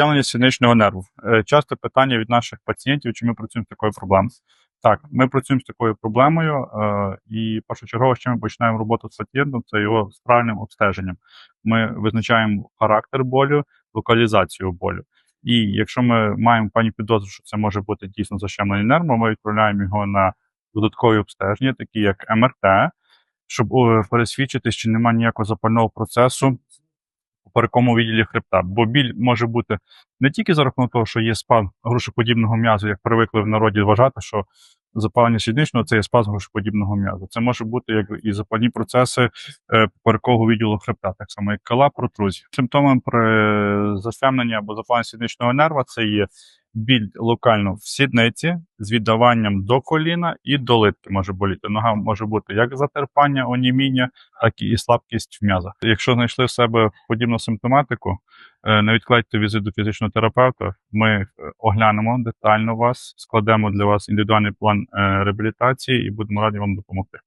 Тягнення сідничного нерву. Е, Часто питання від наших пацієнтів, чи ми працюємо з такою проблемою. Так, ми працюємо з такою проблемою, е, і першочергово, що ми починаємо роботу з пацієнтом, це його з правильним обстеженням. Ми визначаємо характер болю, локалізацію болю. І якщо ми маємо пані підозру, що це може бути дійсно защемлений нерв, ми відправляємо його на додаткові обстеження, такі як МРТ, щоб е, пересвідчитись, чи немає ніякого запального процесу у відділі хребта. Бо біль може бути не тільки за рахунок того, що є спазм грушоподібного м'язу, як привикли в народі вважати, що запалення сідничного це є спазм грушоподібного м'язу. Це може бути як і запальні процеси е, поперекового відділу хребта, так само як кала, протрузія. Симптомом при застемненні або запалення сідничного нерва це є біль локально в сідниці з віддаванням до коліна і до литки може боліти. Нога може бути як затерпання, оніміння, так і слабкість в м'язах. Якщо знайшли в себе подібну симптоматику, е, не відкладайте візит до фізичного терапевта. Ми е, оглянемо детально вас, складемо для вас індивідуальний план е, реабілітації і будемо раді вам допомогти.